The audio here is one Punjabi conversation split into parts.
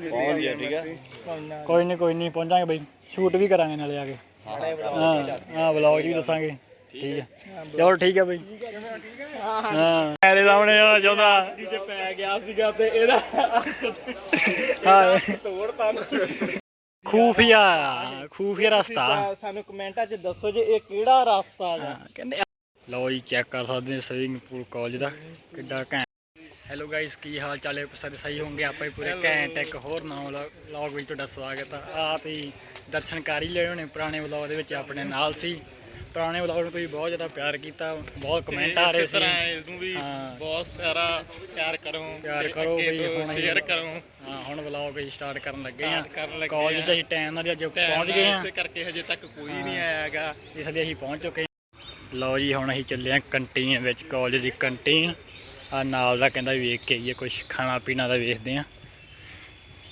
ਪਹੁੰਚ ਗਿਆ ਠੀਕ ਆ? ਕੋਈ ਨਹੀਂ ਕੋਈ ਨਹੀਂ ਪਹੁੰਚਾਂਗੇ ਬਈ। ਸ਼ੂਟ ਵੀ ਕਰਾਂਗੇ ਨਾਲੇ ਆ ਕੇ। ਹਾਂ ਹਾਂ ਵਲੌਗ ਵੀ ਦੱਸਾਂਗੇ। ਠੀਕ ਹੈ। ਚਲੋ ਠੀਕ ਹੈ ਬਈ। ਹਾਂ ਮੇਰੇ ਸਾਹਮਣੇ ਆ ਚਾਹੁੰਦਾ ਜੇ ਪੈ ਗਿਆ ਸੀਗਾ ਤੇ ਇਹਦਾ ਹਾਂ। ਤੋੜਤਾ ਖੂਫੀਆ ਖੂਫੀਆ ਰਸਤਾ। ਸਾਨੂੰ ਕਮੈਂਟਾਂ 'ਚ ਦੱਸੋ ਜੇ ਇਹ ਕਿਹੜਾ ਰਸਤਾ ਹੈ ਹਾਂ, ਕਹਿੰਦੇ ਲਓ ਜੀ ਚੈੱਕ ਕਰ ਸਕਦੇ ਨੇ ਸਵਿਮਿੰਗ ਪੂਲ ਕਾਲਜ ਦਾ। ਕਿੱਡਾ ਘੈਂਟ ਹੈਲੋ ਗਾਇਸ ਕੀ ਹਾਲ ਚਾਲ ਹੈ? ਸਾਰੇ ਸਹੀ ਹੋਣਗੇ ਆਪਾਂ ਵੀ ਪੂਰੇ ਘੈਂਟ ਇੱਕ ਹੋਰ ਨਵਾਂ ਵਲੌਗ ਵਿੱਚ ਤੁਹਾਡਾ ਸਵਾਗਤ ਆ। ਆਪ ਹੀ ਦਰਸ਼ਨ ਕਰ ਹੀ ਲਏ ਹੋਣੇ ਪੁਰਾਣੇ ਵਲੌਗ ਦੇ ਵਿੱਚ ਆਪਣੇ ਨਾਲ ਸੀ। ਪੁਰਾਣੇ ਵਲੌਗ ਨੂੰ ਤੁਸੀਂ ਬਹੁਤ ਜ਼ਿਆਦਾ ਪਿਆਰ ਕੀਤਾ ਬਹੁਤ ਕਮੈਂਟ ਆ ਰਹੇ ਸੀ। ਇਸ ਨੂੰ ਵੀ ਹਾਂ। ਬਹੁਤ ਸਾਰਾ ਪਿਆਰ ਕਰੋ। ਪਿਆਰ ਕਰੋ ਬਈ, ਹੁਣ ਸ਼ੇਅਰ ਕਰੋ। ਹਾਂ ਹੁਣ ਵਲੌਗ ਹੀ ਸਟਾਰਟ ਕਰਨ ਲੱਗੇ ਆ ਕਾਲਜ ਆ। 'ਚ ਅਸੀਂ ਟਾਈਮ ਨਾਲ ਹੀ ਅੱਜ ਪਹੁੰਚ ਗਏ ਆ ਇਸੇ ਕਰਕੇ ਹਜੇ ਤੱਕ ਕੋਈ ਨਹੀਂ ਹਾਂ। ਆਇਆ ਹੈਗਾ ਇਸ ਲਈ ਅਸੀਂ ਪਹੁੰਚ ਚੁੱਕੇ ਹਾਂ। ਲਓ ਜੀ ਹੁਣ ਅਸੀਂ ਚੱਲੇ ਹਾਂ ਕੰਟੀਨ ਵਿੱਚ ਕਾਲਜ ਦੀ ਕੰਟੀਨ ਆ ਨਾਲ ਦਾ ਕਹਿੰਦਾ ਵੇਖ ਕੇ ਆਈਏ ਕੁਝ ਖਾਣਾ ਪੀਣਾ ਦਾ ਵੇਖਦੇ ਹਾਂ।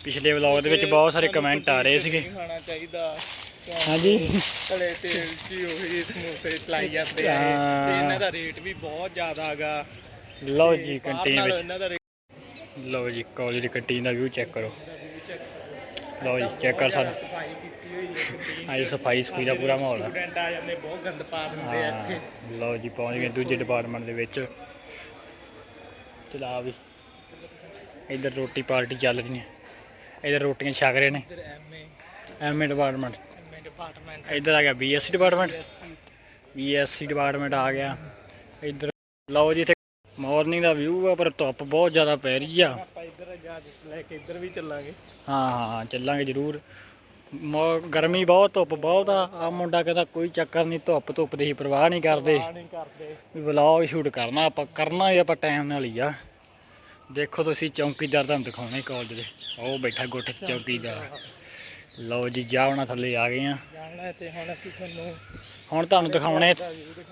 ਪਿਛਲੇ ਵਲੌਗ ਦੇ ਵਿੱਚ ਬਹੁਤ ਸਾਰੇ ਕਮੈਂਟ ਆ ਰਹੇ ਸੀਗੇ। ਨਹੀਂ ਖਾਣਾ ਚਾਹੀਦਾ। ਹਾਂਜੀ। ਤਲੇ ਤੇਲ 'ਚ ਹੀ ਉਹੀ ਸਮੋਸੇ ਚਲਾਈ ਜਾਂਦੇ ਆ। ਇਹ। ਹਾਂ। ਤੇ ਇਹਨਾਂ ਦਾ ਰੇਟ ਵੀ ਬਹੁਤ ਜ਼ਿਆਦਾ ਹੈਗਾ। ਲਓ ਜੀ ਬਾਹਰ ਕੰਟੀਨ ਨਾਲੋਂ ਵਿੱਚ। ਇਹਨਾਂ ਦਾ rate ਲਓ ਜੀ ਕਾਲਜ ਦੀ ਕੰਟੀਨ ਦਾ ਵਿਊ ਚੈੱਕ ਕਰੋ। ਲਓ ਜੀ ਚੈੱਕ ਕਰ ਸਕਦੇ ਸਫ਼ਾਈ ਕੀਤੀ ਹੋਈ ਹੈ ਕੰਟੀਨ ਆਈ ਸਫ਼ਾਈ ਸਫੂਈ ਦਾ ਪੂਰਾ ਮਾਹੌਲ ਆ। ਸਟੂਡੈਂਟ ਆ ਜਾਂਦੇ ਬਹੁਤ ਗੰਦ ਪਾ ਦਿੰਦੇ ਆ ਇੱਥੇ। ਹਾਂ ਲਓ ਜੀ ਪਹੁੰਚ ਗਏ ਦੂਜੇ ਡਿਪਾਰਟਮੈਂਟ ਦੇ ਵਿੱਚ। ਚਲਾ ਵੀ ਇੱਧਰ ਰੋਟੀ ਪਾਰਟੀ ਚੱਲ ਰਹੀ ਹੈ ਇੱਧਰ ਰੋਟੀਆਂ ਛਕ ਰਹੇ ਨੇ। ਇੱਧਰ MA. MA department MA department ਇੱਧਰ ਆ ਗਿਆ ਬੀਐਸਸੀ ਡਿਪਾਰਟਮੈਂਟ ਬੀਐਸਸੀ। ਡਿਪਾਰਟਮੈਂਟ ਆ ਗਿਆ। ਇੱਧਰ ਲਓ ਜੀ ਇੱਥੇ ਮਾਰਨਿੰਗ ਦਾ ਵਿਊ ਆ ਪਰ ਧੁੱਪ ਬਹੁਤ ਜ਼ਿਆਦਾ ਪੈ ਰਹੀ ਆ। ਆਪਾਂ ਇੱਧਰ ਜਾ ਕੇ ਲੈ ਕੇ ਇੱਧਰ ਵੀ ਚੱਲਾਂਗੇ। ਹਾਂ ਹਾਂ ਚੱਲਾਂਗੇ ਜ਼ਰੂਰ। ਮੌ- ਗਰਮੀ ਬਹੁਤ ਧੁੱਪ ਬਹੁਤ ਆ। ਆ ਮੁੰਡਾ ਕਹਿੰਦਾ ਕੋਈ ਚੱਕਰ ਨਹੀਂ ਧੁੱਪ ਧੁੱਪ ਦੀ ਹੀ ਪਰਵਾਹ ਨਹੀਂ ਕਰਦੇ। ਨਹੀਂ ਕਰਦੇ। ਵੀ ਵਲੌਗ ਸ਼ੂਟ ਕਰਨਾ ਆਪਾਂ ਕਰਨਾ ਹੀ ਆਪਾਂ ਟਾਈਮ ਨਾਲ ਹੀ ਆ। ਦੇਖੋ ਤੁਸੀਂ ਚੌਂਕੀਦਾਰ ਤੁਹਾਨੂੰ ਦਿਖਾਉਣੇ ਕਾਲਜ ਦੇ। ਉਹ ਬੈਠਾ ਗੁੱਟ ਚੌਂਕੀਦਾਰ। ਲਓ ਜੀ ਜਾਵਣਾ ਥੱਲੇ ਆ ਗਏ ਆ। ਜਾਣਾ ਤੇ ਹੁਣ ਅਸੀਂ ਤੁਹਾਨੂੰ ਹੁਣ ਤੁਹਾਨੂੰ ਦਿਖਾਉਣੇ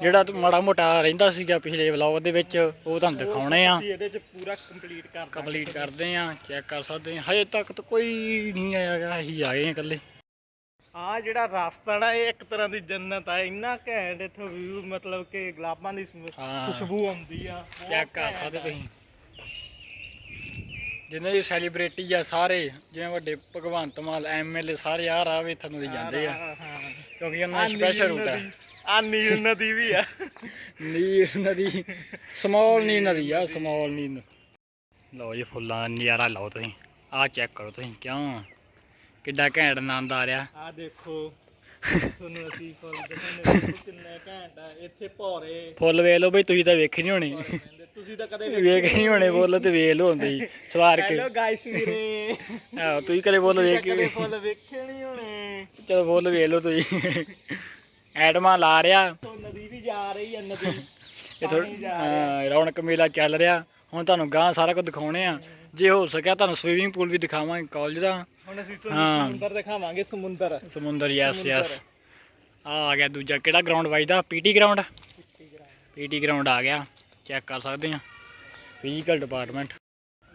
ਜਿਹੜਾ ਮਾੜਾ ਮੋਟਾ ਰਹਿੰਦਾ ਸੀਗਾ ਪਿਛਲੇ ਵਲੌਗ ਦੇ ਵਿੱਚ ਉਹ ਤੁਹਾਨੂੰ ਦਿਖਾਉਣੇ ਆ। ਅਸੀਂ ਇਹਦੇ 'ਚ ਪੂਰਾ ਕੰਪਲੀਟ ਕਰ ਕੰਪਲੀਟ ਕਰਦੇ ਆ ਚੈੱਕ ਕਰ ਸਕਦੇ ਆ। ਹਜੇ ਤੱਕ ਤਾਂ ਕੋਈ ਨਹੀਂ ਆਇਆਗਾ ਅਸੀਂ ਆਏ ਆ ਇਕੱਲੇ। ਆ ਜਿਹੜਾ ਰਸਤਾ ਨਾ ਇਹ ਇੱਕ ਤਰ੍ਹਾਂ ਦੀ ਜੰਨਤ ਆ। ਇੰਨਾ ਘੈਂਟ ਇੱਥੋਂ ਵਿਊ ਮਤਲਬ ਕਿ ਗੁਲਾਬਾਂ ਦੀ ਸਮੈ- ਹਾਂ। ਖੁਸ਼ਬੂ ਆਉਂਦੀ ਆ। ਬਹੁਤ ਚੈੱਕ ਕਰ ਘੈਂਟ ਸਕਦੇ ਆ। ਤੁਸੀਂ। ਜਿੰਨੇ ਵੀ ਸੈਲੀਬ੍ਰਿਟੀ ਆ ਸਾਰੇ ਜਿਵੇਂ ਵੱਡੇ ਭਗਵੰਤ ਮਾਨ ਐਮਐਲਏ ਸਾਰੇ ਆ ਰਾਹ ਵੀ ਤੁਹਾਨੂੰ ਦੇ ਜਾਂਦੇ ਆ। ਹਾਂ। ਕਿਉਂਕਿ ਉਹਨਾਂ ਦਾ ਸਪੈਸ਼ਲ ਨੀਲ ਰੂਟ ਆ ਨਦੀ- ਆਹ ਨੀਲ ਨਦੀ ਵੀ ਆ। ਨੀਰ ਨਦੀ ਸਮਾਲ ਨੀ ਨਦੀ ਆ ਸਮਾਲ ਨੀ ਨ- ਲਓ ਜੀ ਫੁੱਲਾਂ ਦਾ ਨਜ਼ਾਰਾ ਲਓ ਤੁਸੀਂ। ਆਹ ਚੈੱਕ ਕਰੋ ਤੁਸੀਂ ਕਿਉਂ? ਕਿੱਡਾ ਘੈਂਟ ਆਨੰਦ ਆ ਰਿਹਾ। ਆ ਦੇਖੋ ਤੁਹਾਨੂੰ ਅਸੀਂ ਫੁੱਲ ਦਿਖਾਉਂਦੇ ਦੇਖੋ ਕਿੰਨਾ ਘੈਂਟ ਆ। ਇੱਥੇ ਭੌਰੇ। ਫੁੱਲ ਵੇਖ ਲਓ ਬਈ ਤੁਸੀਂ ਤਾਂ ਵੇਖੇ ਨਹੀਂ ਹੋਣੇ। ਤੁਸੀਂ ਤਾਂ ਕਦੇ ਵੇਖ ਨਹੀਂ ਹੋਣੇ ਫੁੱਲ ਤੇ ਵੇਖ ਲਓ ਹੁੰਦੇ ਸਵਾਰ ਕੇ। ਹੈਲੋ ਗਾਇਸ ਵੀਰੇ। ਆਹੋ ਤੁਸੀਂ ਕਦੇ ਫੁੱਲ ਵੇਖ ਤਾਂ ਕਦੇ ਕੇ ਫੁੱਲ ਵੇਖੇ ਨਹੀਂ ਚਲੋ ਫੁੱਲ ਵੇਖ ਲਓ ਤੁਸੀਂ। ਐਟਮਾਂ ਲਾ ਰਿਹਾ ਤੋਂ ਨਦੀ ਵੀ ਜਾ ਰਹੀ। ਆ ਨਦੀ ਇਹ ਥੋੜਾ ਰੌਣਕ ਮੇਲਾ ਚੱਲ ਰਿਹਾ। ਹੁਣ ਤੁਹਾਨੂੰ ਗਾਂ ਸਾਰਾ ਕੁਝ ਦਿਖਾਉਣੇ ਆ। ਜੇ ਹੋ ਸਕਿਆ ਤੁਹਾਨੂੰ ਸਵੀਮਿੰਗ ਪੂਲ ਵੀ ਦਿਖਾਵਾਂਗੇ ਕਾਲਜ ਦਾ। ਹੁਣ ਅਸੀਂ ਹਾਂ। ਸਮੁੰਦਰ ਦਿਖਾਵਾਂਗੇ ਸਮੁੰਦਰ। ਸਮੁੰਦਰ ਯੈਸ ਯੈਸ। ਆ ਆ ਗਿਆ ਦੂਜਾ। ਕਿਹੜਾ ਗਰਾਊਂਡ ਵੱਜਦਾ? ਪੀਟੀ ਗਰਾਊਂਡ ਪੀਟੀ ਗਰਾਊਂਡ ਆ ਗਿਆ। ਚੈੱਕ ਕਰ ਸਕਦੇ ਆ। ਫਿਜ਼ੀਕਲ ਡਿਪਾਰਟਮੈਂਟ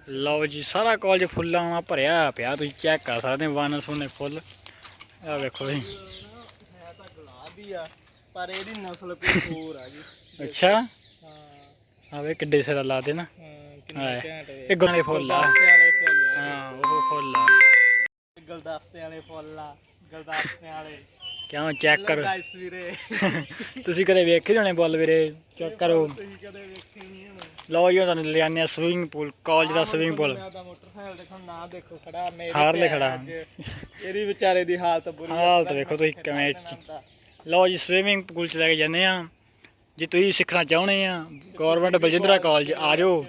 ਲਓ ਜੀ ਸਾਰਾ ਕਾਲਜ ਫੁੱਲਾਂ ਨਾਲ ਭਰਿਆ ਪਿਆ। ਤੁਸੀਂ ਚੈੱਕ ਕਰ ਸਕਦੇ ਹੋ ਵਨ ਸੋਨੇ ਫੁੱਲ ਆ ਵੇਖੋ ਤੁਸੀਂ ਹੈ ਤਾਂ ਗੁਲਾਬ ਹੀ ਆ ਪਰ ਇਹਦੀ ਨਸਲ ਕੋਈ ਹੋਰ ਆ ਜੀ। ਅੱਛਾ? ਹਾਂ। ਕਿੱਡੇ ਸਿਰਾ ਲਾ ਦੇ ਨਾ। ਹਾਂ ਕਿੰਨਾ ਹਾਂ। ਘੈਂਟ ਵੇ। ਇਹ ਗਾਣੇ ਫੁੱਲ ਆ। ਗੁਲਦਸਤੇ ਵਾਲੇ ਫੁੱਲ ਆ ਹਾਂ ਉਹ ਫੁੱਲ ਆ। ਗੁਲਦਸਤੇ ਵਾਲੇ ਫੁੱਲ ਆ ਗੁਲਦਸਤੇ ਵਾਲੇ। ਕਿਉਂ ਚੈੱਕ ਕਰੋ? ਗਾਇਸ ਵੀਰੇ। ਤੁਸੀਂ ਕਦੇ ਵੇਖੇ ਹੋਣੇ ਬੁੱਲ ਵੀਰੇ? ਚੈੱਕ ਕਰੋ। ਤੁਸੀਂ ਕਦੇ ਵੇਖੇ ਨਹੀਂ ਹੋਣੇ। ਲਓ ਜੀ ਤੁਹਾਨੂੰ ਲਿਆਨੇ ਆ ਸਵਿਮਿੰਗ ਪੂਲ ਕਾਲਜ ਦਾ ਸਵਿਮਿੰਗ ਪੂਲ ਮੋਟਰਸਾਈਕਲ ਦੇਖੋ ਨਾ ਦੇਖੋ ਖੜਾ ਮੇਰੇ ਹਾਰਲੇ ਤੇ ਖੜਾ। ਇਹਦੀ ਵਿਚਾਰੇ ਦੀ ਹਾਲਤ ਬੁਰੀ। ਹਾਲਤ ਵੇਖੋ ਤੁਸੀਂ ਕਿਵੇਂ ਲਓ ਜੀ ਸਵਿਮਿੰਗ ਪੂਲ ਚ ਲੈ ਕੇ ਜਾਂਦੇ ਆ ਜੇ ਤੁਸੀਂ ਸਿੱਖਣਾ ਚਾਹੁੰਦੇ ਆ ਗਵਰਨਮੈਂਟ ਬਲਜਿੰਦਰਾ ਕਾਲਜ ਆ ਜਾਓ।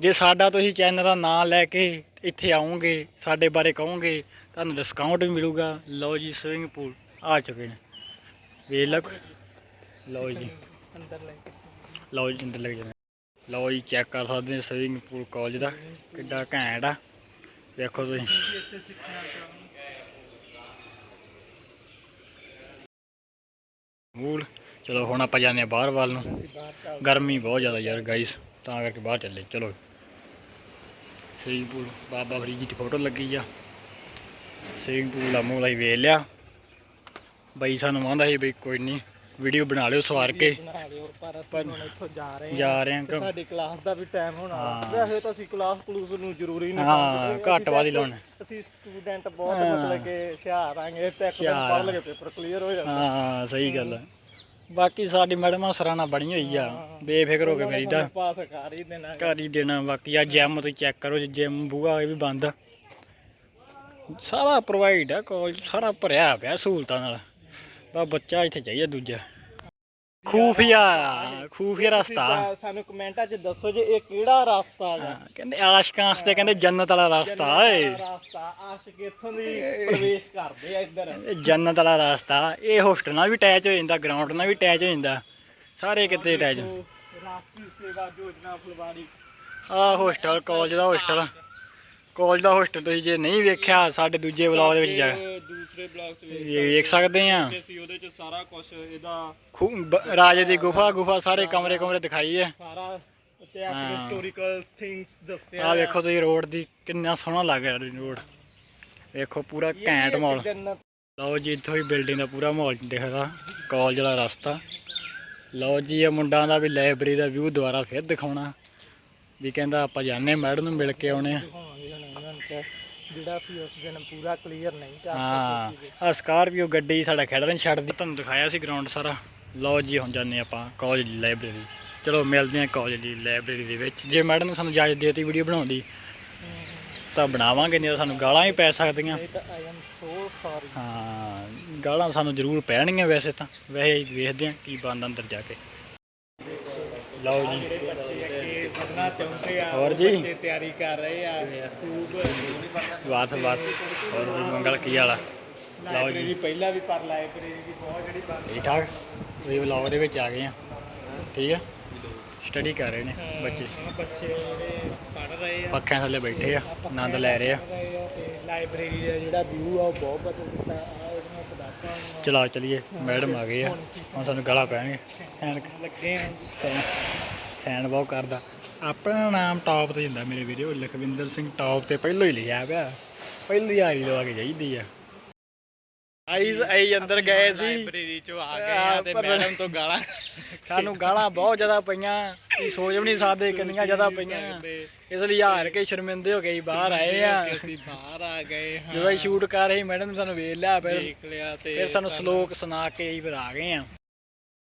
ਜੇ ਸਾਡਾ ਤੁਸੀਂ ਚੈਨਲ ਦਾ ਨਾਮ ਲੈ ਕੇ ਇੱਥੇ ਆਓਗੇ ਸਾਡੇ ਬਾਰੇ ਕਹੋਗੇ ਤੁਹਾਨੂੰ ਡਿਸਕਾਊਂਟ ਵੀ ਮਿਲੂਗਾ। ਲਓ ਜੀ ਸਵਿਮਿੰਗ ਪੂਲ ਆ ਚੁੱਕੇ ਨੇ। ਵੇਖ ਲਓ ਲਓ ਜੀ। ਅੰਦਰ ਲੈ ਲਓ ਜੀ, ਅੰਦਰ ਲੈ ਕੇ ਲਓ ਜੀ ਚੈੱਕ ਕਰ ਸਕਦੇ ਹੋ ਸਵਿਮਿੰਗ ਪੂਲ ਕਾਲਜ ਦਾ। ਕਿੱਡਾ ਘੈਂਟ ਆ। ਦੇਖੋ ਤੁਸੀਂ। ਮੂਲ। ਚਲੋ, ਹੁਣ ਆਪਾਂ ਜਾਂਦੇ ਆ ਬਾਹਰ ਵੱਲ ਨੂੰ। ਗਰਮੀ ਬਹੁਤ ਜ਼ਿਆਦਾ ਯਾਰ ਗਾਈਸ ਤਾਂ ਕਰਕੇ ਬਾਹਰ ਚੱਲੇ। ਚਲੋ। ਸਵਿਮਿੰਗ ਪੂਲ ਬਾਬਾ ਫਰੀਦ ਦੀ ਫੋਟੋ ਲੱਗੀ ਆ। ਸਵਿਮਿੰਗ ਪੂਲ ਦਾ ਮੂਲ ਅਸੀਂ ਵੇਖ ਲਿਆ ਬਈ ਸਾਨੂੰ ਆਂਦਾ ਸੀ ਬਈ ਕੋਈ ਨਹੀਂ ਵੀਡੀਓ ਬਣਾ ਲਿਓ ਸਵਾਰ ਕੇ ਪਰ ਅਸੀਂ ਪਰ- ਹੁਣ ਇੱਥੋਂ ਜਾ ਰਹੇ ਹਾਂ ਜਾ ਰਹੇ ਹਾਂ ਤੇ ਕਿ- ਸਾਡੀ ਕਲਾਸ ਦਾ ਵੀ ਟਾਈਮ ਹੋਣਾ ਹਾਂ। ਵੈਸੇ ਤਾਂ ਅਸੀਂ ਕਲਾਸ ਕਲੂਸ ਨੂੰ ਜ਼ਰੂਰੀ ਨਹੀਂ ਹਾਂ। ਘੱਟ ਹੀ ਤਾਂ ਲਾਉਣਾ। ਅਸੀਂ ਸਟੂਡੈਂਟ ਬਹੁਤ ਹਾਂ। ਮਤਲਬ ਕਿ ਹੁਸ਼ਿਆਰ ਆਂਗੇ ਤੇ ਇੱਕ ਦਿਨ ਪੜ੍ਹ। ਲਗੇ ਪੇਪਰ ਕਲੀਅਰ ਹੋ ਜਾਂਦਾ ਹਾਂ ਸਹੀ ਗੱਲ ਹੈ ਬਾਕੀ ਸਾਡੀ ਮੈਡਮਾਂ ਸਰਾਣਾ ਬਣੀ ਹੋਈ ਆ ਬੇਫਿਕਰ ਹੋ ਕੇ ਮੇਰੀ ਤਾਂ ਪਾਸ ਕਰ ਹੀ ਦੇਣਾ ਘਰ ਹੀ ਦੇਣਾ ਬਾਕੀ ਆ ਜਿਮ ਤੁਸੀਂ ਚੈੱਕ ਕਰੋ ਜਿਮ ਬੂਹਾ ਇਹ ਵੀ ਬੰਦ ਆ। ਸਾਰਾ ਪ੍ਰੋਵਾਈਡ ਆ ਕਾਲਜ ਸਾਰਾ ਭਰਿਆ ਪਿਆ ਸਹੂਲਤਾਂ ਨਾਲ। ਬਸ ਬੱਚਾ ਇੱਥੇ ਚਾਹੀਦਾ ਦੂਜਾ। ਖੂਫੀਆ ਖੂਫੀਆ ਰਸਤਾ। ਸਾਨੂੰ ਕਮੈਂਟਾਂ 'ਚ ਦੱਸੋ ਜੇ ਇਹ ਕਿਹੜਾ ਰਸਤਾ ਹੈ ਕਹਿੰਦੇ ਆਸ਼ਕਾਂ ਵਾਸਤੇ ਕਹਿੰਦੇ ਜੰਨਤ ਵਾਲਾ ਰਸਤਾ ਏ ਰਸਤਾ ਆਸ਼ਿਕ ਇੱਥੋਂ ਦੀ ਪ੍ਰਵੇਸ਼ ਕਰਦੇ ਆ ਇੱਧਰ। ਜੰਨਤ ਵਾਲਾ ਰਸਤਾ ਇਹ ਹੋਸਟਲ ਨਾਲ ਵੀ ਅਟੈਚ ਹੋ ਜਾਂਦਾ ਗਰਾਊਂਡ ਨਾਲ ਵੀ ਅਟੈਚ ਹੋ ਜਾਂਦਾ। ਸਾਰੇ ਕਿਤੇ ਅਟੈਚ ਰਾਸ਼ਟਰੀ ਸੇਵਾ ਯੋਜਨਾ ਫੁਲਵਾੜੀ। ਆ ਹੋਸਟਲ ਕਾਲਜ ਦਾ ਹੋਸਟਲ ਕਾਲਜ ਦਾ ਹੋਸਟਲ ਤੁਸੀਂ ਜੇ ਨਹੀਂ ਵੇਖਿਆ ਸਾਡੇ ਦੂਜੇ ਵਲੌਗ ਦੇ ਵਿੱਚ ਜਾ ਦੂਸਰੇ ਬਲੌਗ ਤੇ ਵੇਖ ਸਕਦੇ ਆ। ਸਕਦੇ ਸੀ ਉਹਦੇ 'ਚ ਸਾਰਾ ਕੁਝ ਇਹਦਾ ਖੂ- ਬ- ਰਾਜੇ ਦੀ ਗੁਫਾ ਗੁਫਾ ਸਾਰੇ ਕਮਰੇ ਕਮਰੇ ਦਿਖਾਈ ਹੈ ਸਾਰਾ ਇਤਿਹਾਸਿਕ ਹਾਂ। ਹਿਸਟੋਰੀਕਲ ਥਿੰਗਸ ਦੱਸਿਆ ਆ। ਵੇਖੋ ਤੁਸੀਂ ਰੋਡ ਦੀ ਕਿੰਨਾ ਸੋਹਣਾ ਲੱਗ ਰਿਹਾ ਰੋਡ ਵੇਖੋ ਪੂਰਾ ਘੈਂਟ ਮਾਹੌਲ। ਲਓ ਜੀ ਇੱਥੋਂ ਹੀ ਬਿਲਡਿੰਗ ਦਾ ਪੂਰਾ ਮਾਹੌਲ ਦਿਖਦਾ ਕਾਲਜ ਦਾ ਰਸਤਾ। ਲਓ ਜੀ ਇਹ ਮੁੰਡਾ ਦਾ ਵੀ ਲਾਇਬ੍ਰੇਰੀ ਦਾ ਵਿਊ ਦੁਬਾਰਾ ਫਿਰ ਦਿਖਾਉਣਾ। ਵੀ ਕਹਿੰਦਾ ਆਪਾਂ ਜਾਣੇ ਮੈਡਮ ਨੂੰ ਮਿਲ ਕੇ ਆਉਣੇ ਆ ਦਿਖਾਵਾਂਗੇ ਹੁਣ ਇਹਨਾਂ ਨੂੰ ਤੇ ਜਿਹੜਾ ਸੀ ਉਸ ਦਿਨ ਪੂਰਾ ਕਲੀਅਰ ਨਹੀਂ ਕਰ ਹਾਂ। ਸਕੇ ਆ ਸਕਾਰਪੀਓ ਗੱਡੀ ਸਾਡਾ ਖੇਡਣ ਛੱਡਦੀ ਤੁਹਾਨੂੰ ਦਿਖਾਇਆ ਸੀ ਗਰਾਊਂਡ ਸਾਰਾ। ਲਓ ਜੀ ਹੁਣ ਜਾਂਦੇ ਆਪਾਂ ਕਾਲਜ ਲਾਇਬ੍ਰੇਰੀ ਚਲੋ ਮਿਲਦੇ ਹਾਂ ਕਾਲਜ ਦੀ ਲਾਇਬ੍ਰੇਰੀ ਦੇ ਵਿੱਚ। ਜੇ ਮੈਡਮ ਨੇ ਸਾਨੂੰ ਇਜਾਜ਼ਤ ਦੇਤੀ ਵੀਡੀਓ ਬਣਾਉਣ ਦੀ ਤਾਂ ਬਣਾਵਾਂਗੇ ਨਹੀਂ ਤਾਂ ਸਾਨੂੰ ਗਾਲਾਂ ਹੀ ਪੈ ਸਕਦੀਆਂ। ਇਹ ਤਾਂ ਆਈ ਐਮ ਸੋ ਸੌਰੀ ਹਾਂ ਗਾਲਾਂ ਸਾਨੂੰ ਜ਼ਰੂਰ ਪੈਣਗੀਆਂ ਵੈਸੇ ਤਾਂ। ਵੈਸੇ ਵੇਖਦੇ ਹਾਂ ਕੀ ਬਣਦਾ ਅੰਦਰ ਜਾ ਕੇ। ਲਓ ਜੀ। ਵਧਣਾ ਚਾਹੁੰਦੇ ਆ ਹੋਰ ਜੀ? ਬੱਚੇ ਤਿਆਰੀ ਕਰ ਰਹੇ ਆ ਖੂਬ। ਬਸ ਬਸ। ਹੋਰ ਜੀ ਮੰਗਲ ਕੀ ਵਾਲਾ ਲਓ ਲਾਇਬ੍ਰੇਰੀ ਜੀ। ਪਹਿਲਾਂ ਵੀ ਪਰ ਲਾਇਬ੍ਰੇਰੀ ਦੀ ਬਹੁਤ ਜਿਹੜੀ ਬੰਦ ਠੀਕ ਠਾਕ ਤੁਸੀਂ ਵਲੌਗ ਦੇ ਵਿੱਚ ਆ ਗਏ ਆ। ਠੀਕ ਆ? ਸਟੱਡੀ ਕਰ ਰਹੇ ਨੇ ਬੱਚੇ। ਬੱਚੇ ਜਿਹੜੇ ਪੜ ਰਹੇ ਆ। ਪੱਖਿਆਂ ਥੱਲੇ ਬੈਠੇ ਆ ਆਨੰਦ ਲੈ ਰਹੇ ਆ। ਪੜ੍ਹ ਤੇ ਲਾਇਬ੍ਰੇਰੀ ਦਾ ਜਿਹੜਾ ਵਿਊ ਆ ਉਹ ਬਹੁਤ ਬਦਲ ਦਿੱਤਾ। ਆ ਉਹਦੀਆਂ ਕਿਤਾਬਾਂ ਚਲਾ ਚਲੀਏ। ਮੈਡਮ ਆ ਗਏ ਆ। ਹੁਣ ਸਾਨੂੰ ਗਾਲਾਂ ਪੈਣਗੇ। ਸੈਨ ਲੱਗੇ ਆ। ਸੈਨ ਸੈਨ ਬਹੁਤ ਕਰਦਾ। ਆਪਣਾ ਨਾਮ ਟੌਪ ਤੇ ਹੁੰਦਾ ਮੇਰੇ ਵੀਡੀਓ ਲਖਵਿੰਦਰ ਸਿੰਘ ਟੌਪ ਤੇ ਪਹਿਲਾਂ ਹੀ ਲਿਖਿਆ ਪਿਆ। ਪਹਿਲੀ ਹਾਰੀ ਲਵਾ ਕੇ ਜਾਈਦੀ ਆ। ਆਈਜ਼ ਆਈ ਅੰਦਰ ਗਏ ਸੀ। ਲਾਇਬ੍ਰੇਰੀ ਚ ਆ ਗਏ ਆ ਤੇ ਮੈਡਮ ਤੋਂ ਗਾਲਾਂ ਸਾਨੂੰ ਗਾਲਾਂ ਬਹੁਤ ਜ਼ਿਆਦਾ ਪਈਆਂ। ਕੀ ਸੋਚ ਵੀ ਨਹੀਂ ਸਕਦੇ ਕਿੰਨੀਆਂ ਜ਼ਿਆਦਾ ਪਈਆਂ। ਇਸ ਲਈ ਹਾਰ ਕੇ ਸ਼ਰਮਿੰਦੇ ਹੋ ਗਏ ਬਾਹਰ ਆਏ ਆ। ਅਸੀਂ ਬਾਹਰ ਆ ਗਏ ਹਾਂ। ਜਦੋਂ ਸ਼ੂਟ ਕਰ ਰਹੇ ਮੈਡਮ ਨੇ ਸਾਨੂੰ ਵੇਖ ਲਿਆ ਫਿਰ ਦੇਖ ਲਿਆ ਤੇ ਫਿਰ ਸਾਨੂੰ ਸ਼ਲੋਕ ਸੁਣਾ ਕੇ ਅਸੀਂ ਫਿਰ ਆ ਗਏ ਆ।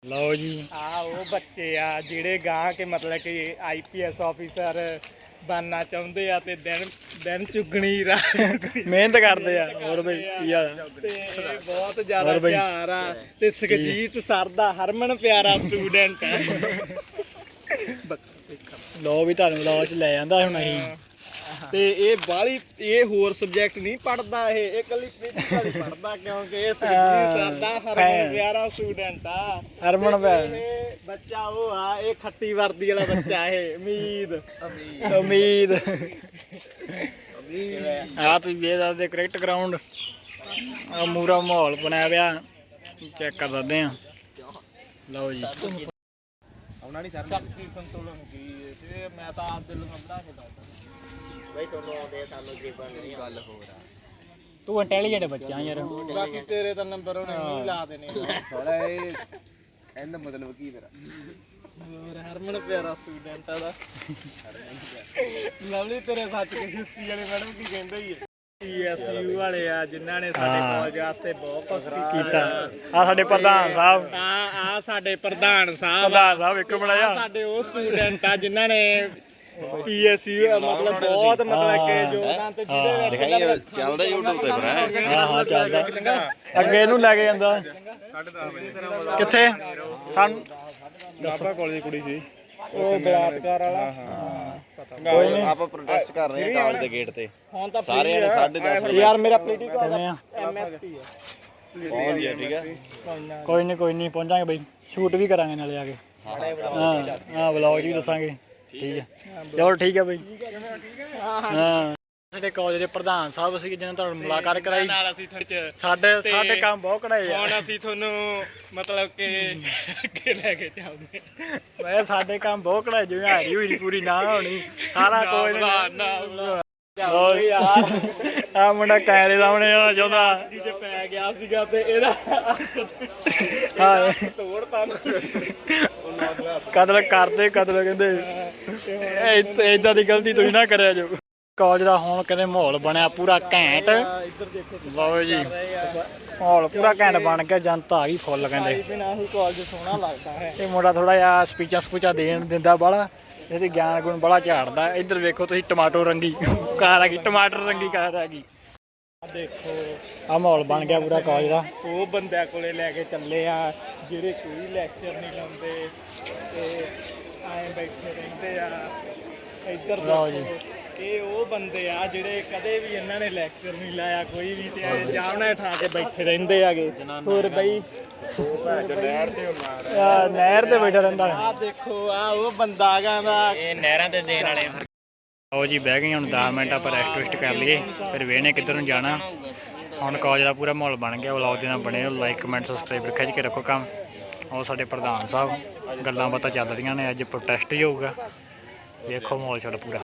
ਲਓ ਜੀ। ਆ ਉਹ ਬੱਚੇ ਆ ਜਿਹੜੇ ਗਾਂ ਕੇ ਮਤਲਬ ਕਿ ਆਈਪੀਐਸ ਆਫੀਸਰ ਬਣਨਾ ਚਾਹੁੰਦੇ ਆ ਤੇ ਦਿਨ ਦਿਨ ਚੁਗਣੀ ਚੁਗਣੀ। ਮਿਹਨਤ ਕਰਦੇ ਆ। ਹੋਰ ਬਈ ਕੀ ਆ? ਤੇ ਇਹ ਬਹੁਤ ਜ਼ਿਆਦਾ? ਹੁਸ਼ਿਆਰ ਆ ਤੇ ਸੁਖਜੀਤ ਸਰ ਦਾ ਹਰਮਨ ਪਿਆਰਾ ਸਟੂਡੈਂਟ ਹੈ ਲਓ ਵੀ ਤੁਹਾਨੂੰ ਚ ਲੈ ਜਾਂਦਾ ਹੁਣ ਅਸੀਂ। ਤੇ ਇਹ ਬਾਲੀ ਇਹ ਹੋਰ ਸਬਜੈਕਟ ਨਹੀਂ ਪੜਦਾ ਇਹ ਇਹ ਕੱਲੀ ਪ੍ਰੀਤਿਕਲ ਹੀ ਪੜਦਾ ਕਿਉਂਕਿ ਇਹ ਸੁਖਜੀਤ ਸਰ ਦਾ ਹਰਮਨ। ਪਿਆਰਾ ਸਟੂਡੈਂਟ ਆ। ਹਰਮਨ ਇਹ ਬੱਚਾ ਉਹ ਆ ਇਹ ਖੱਟੀ ਵਰਦੀ ਵਾਲਾ ਬੱਚਾ ਇਹ ਉਮੀਦ। ਉਮੀਦ। ਆ ਤੁਸੀਂ ਵੇਖ ਸਕਦੇ ਕ੍ਰਿਕਟ ਗਰਾਊਂਡ ਆ ਮੂਰਾ ਮਾਹੌਲ ਬਣਾਇਆ ਪਿਆ। ਚੈੱਕ ਕਰ ਸਕਦੇ ਆ ਲਓ ਜੀ। ਆਉਣਾ ਨਹੀਂ ਸਰ ਸ਼ਕਤੀ ਸੰਤੁਲਨ ਕੀ ਤੇ ਮੈਂ ਤਾਂ ਆਪ ਦਿਲ ਨੂੰ ਬਣਾ ਕੇ ਦੱਸਦਾ। ਬਈ ਤੁਹਾਨੂੰ ਆਉਂਦੇ ਸਾਨੂੰ ਜੀਬਾਂ ਨਹੀਂ ਗੱਲ ਹੋਰ ਆ? ਤੂੰ ਇੰਟੈਲੀਜੈਂਟ ਬੱਚਾ ਯਾਰ। ਬਾਕੀ ਤੇਰੇ ਤਾਂ ਨੰਬਰ ਉਹਨੇ ਨਹੀਂ ਲਾ ਦੇਣੇ। ਥੋੜਾ ਇਹ ਇਹਦਾ ਮਤਲਬ ਕੀ ਮੇਰਾ ਹੋਰ ਹਰਮਨ ਪਿਆਰਾ ਸਟੂਡੈਂਟ ਆ ਦਾ ਲਵਲੀ ਤੇਰੇ ਸੱਚ ਕੇ ਹਿਸਟਰੀ ਵਾਲੇ ਮੈਡਮ ਕੀ ਕਹਿੰਦੇ ਹੀ ਪੀਐਸਯੂ ਵਾਲੇ ਆ ਜਿਨ੍ਹਾਂ ਨੇ ਸਾਡੇ ਹਾਂ। ਕਾਲਜ ਵਾਸਤੇ ਬਹੁਤ ਕੁਝ ਕੀਤਾ। ਆ ਸਾਡੇ ਪ੍ਰਧਾਨ ਸਾਹਿਬ। ਆ ਆ ਸਾਡੇ ਪ੍ਰਧਾਨ ਸਾਹਿਬ ਆ। ਪ੍ਰਧਾਨ ਸਾਹਿਬ ਇੱਕ ਆਹ ਬਣਾਇਆ ਸਾਡੇ ਉਹ ਸਟੂਡੈਂਟ ਆ ਜਿਨ੍ਹਾਂ ਨੇ ਪੀਐਸਯੂ ਮਤਲਬ ਬਹੁਤ ਮਤਲਬ ਕਿ ਤੇ ਜਿਹਦੇ ਵਿੱਚ ਮਤਲਬ ਚੱਲਦਾ YouTube ਤੇ ਫਿਰ ਹਾਂ? ਹਾਂ ਚੱਲਦਾ। ਅੱਗੇ ਇਹਨੂੰ ਲੈ ਕੇ ਜਾਂਦਾ। ਕਿੱਥੇ? ਸਾਨੂੰ ਗਾਬਾ ਕਾਲਜ ਦੀ ਕੁੜੀ ਸੀ। ਉਹ ਬਲਾਤਕਾਰ ਵਾਲਾ। ਕੋਈ ਨਹੀਂ। ਆਪਾਂ ਪ੍ਰੋਟੈਸਟ ਕਰ ਰਹੇ ਹਾਂ ਕਾਲਜ ਦੇ ਗੇਟ ਤੇ। ਹੁਣ ਤਾਂ ਸਾਰਿਆਂ ਨੇ 10.5 ਯਾਰ ਮੇਰਾ ਪੋਲੀਟੀਕਲ ਕਿਵੇਂ ਆ? ਐਮਐਸਪੀ ਹੈ ਪਹੁੰਚ ਗਿਆ ਠੀਕ ਹੈ। ਕੋਈ ਨਾ। ਕੋਈ ਨਹੀਂ ਕੋਈ ਨਹੀਂ। ਪਹੁੰਚਾਂਗੇ ਬਈ। ਸ਼ੂਟ ਵੀ ਕਰਾਂਗੇ ਨਾਲੇ ਆ ਕੇ। ਹਾਂ। ਹਾਂ ਵਲੌਗ ਵੀ ਦੱਸਾਂਗੇ। ਠੀਕ ਹੈ। ਚਲੋ ਠੀਕ ਹੈ ਬਈ। ਹਾਂ ਸਾਡੇ ਕਾਲਜ ਦੇ ਪ੍ਰਧਾਨ ਸਾਹਿਬ ਸੀ ਜਿਹਨਾਂ ਤੁਹਾਨੂੰ ਮੁਲਾਕਾਤ ਕਰਾਈ। ਨਾਲ ਅਸੀਂ ਥੋੜੇ ਚ ਸਾਡੇ ਤੇ ਸਾਡੇ ਕੰਮ ਬਹੁਤ ਕਢਾਏ ਆ। ਹੁਣ ਅਸੀਂ ਤੁਹਾਨੂੰ ਮਤਲਬ ਕਿ ਅੱਗੇ ਲੈ ਕੇ ਚੱਲਦੇ ਮੈਂ ਸਾਡੇ ਕੰਮ ਬਹੁਤ ਕਢਾਏ ਜਿਵੇਂ ਹਾਰੀ ਹੋਈ ਨੀ ਪੂਰੀ ਨਾ ਹੋਣੀ। ਸਾਰਾ ਨਾ ਕੋਈ ਨਾ। ਓ ਯਾਰ ਆ ਮੁੰਡਾ ਕੈਮਰੇ ਸਾਹਮਣੇ ਆਉਣਾ ਚਾਹੁੰਦਾ। ਜੇ ਪੈ ਗਿਆ ਸੀਗਾ ਤੇ ਇਹਦਾ ਹਾਂ। ਤੋੜਤਾ ਨਾ। ਕਤਲ ਕਰਦੇ, ਕਤਲ ਕਹਿੰਦੇ ਇਦਾਂ ਦੀ ਗਲਤੀ ਤੁਸੀਂ ਨਾ ਕਰਿਆ ਜੋ। ਕਾਲਜ ਦਾ ਹੁਣ ਕਹਿੰਦੇ ਮਾਹੌਲ ਬਣਿਆ ਪੂਰਾ ਘੈਂਟ। ਇੱਧਰ ਦੇਖੋ ਲਓ ਜੀ, ਮਾਹੌਲ ਪੂਰਾ ਘੈਂਟ ਬਣ ਗਿਆ, ਜਨਤਾ ਆ ਗਈ ਫੁੱਲ ਕਹਿੰਦੇ। ਬਿਨਾਂ ਹੀ ਕਾਲਜ ਸੋਹਣਾ ਲੱਗਦਾ ਹੈ ਇਹ ਮੁੰਡਾ ਥੋੜਾ ਜਿਹਾ ਸਪੀਚਾਂ ਸਪੂਚਾਂ ਦੇਣ ਦਿੰਦਾ ਬਾਲਾ ਇਹਦੇ ਗਿਆਨ ਗੁਣ ਬੜਾ ਝਾੜਦਾ। ਇੱਧਰ ਵੇਖੋ ਤੁਸੀਂ, ਟਮਾਟੋ ਰੰਗੀ ਕਾਰ ਆ ਗਈ, ਟਮਾਟਰ ਰੰਗੀ ਕਾਰ ਆ ਗਈ। ਆ ਦੇਖੋ। ਆ ਮਾਹੌਲ ਬਣ ਗਿਆ ਪੂਰਾ ਕਾਲਜ ਦਾ। ਉਹ ਬੰਦਿਆਂ ਕੋਲੇ ਲੈ ਕੇ ਚੱਲੇ ਆ ਜਿਹੜੇ ਕੋਈ ਲੈਕਚਰ ਨਹੀਂ ਲਾਉਂਦੇ ਤੇ ਐਂ ਬੈਠੇ ਰਹਿੰਦੇ ਆ। ਇੱਧਰ ਲਓ ਦੇਖੋ, ਇਹ ਉਹ ਬੰਦੇ ਆ ਜਿਹੜੇ ਕਦੇ ਵੀ ਇਹਨਾਂ ਨੇ ਲੈਕਚਰ ਨਹੀਂ ਲਾਇਆ ਕੋਈ ਵੀ ਤੇ ਐਂ ਜਾਵਣਾ ਠਾ ਕੇ ਬੈਠੇ ਰਹਿੰਦੇ ਆਗੇ। ਹੋਰ ਬਈ? ਨਹਿਰ ਤੇ ਆ ਨਹਿਰ ਤੇ ਬੈਠਾ ਰਹਿੰਦਾ। ਆ ਦੇਖੋ ਆ ਉਹ ਬੰਦਾ ਗਾਂਦਾ ਇਹ ਨਹਿਰਾਂ ਤੇ ਦੇਣ ਵਾਲੇ ਆਓ ਜੀ, ਬਹਿ ਗਏ ਹੁਣ 10 ਮਿੰਟ ਆਪਾਂ ਰੈਸਟ ਰੁਸਟ ਕਰ ਲਈਏ। ਫਿਰ ਵੇਹਨੇ ਕਿੱਧਰ ਨੂੰ ਜਾਣਾ। ਹੁਣ ਕਾਲਜ ਦਾ ਪੂਰਾ ਮਾਹੌਲ ਬਣ ਗਿਆ ਵਲੌਗ ਦੇ ਨਾਲ ਬਣੇ ਰਹੋ ਲਾਈਕ ਕਮੈਂਟ ਸਬਸਕ੍ਰਾਈਬ ਖਿੱਚ ਕੇ ਰੱਖੋ ਕੰਮ। ਉਹ ਸਾਡੇ ਪ੍ਰਧਾਨ ਸਾਹਿਬ, ਗੱਲਾਂ ਬਾਤਾਂ ਚੱਲ ਰਹੀਆਂ ਨੇ, ਅੱਜ ਪ੍ਰੋਟੈਸਟ ਹੀ ਹੋਊਗਾ। ਵੇਖੋ ਮਾਹੌਲ ਛੜ ਪੂਰਾ।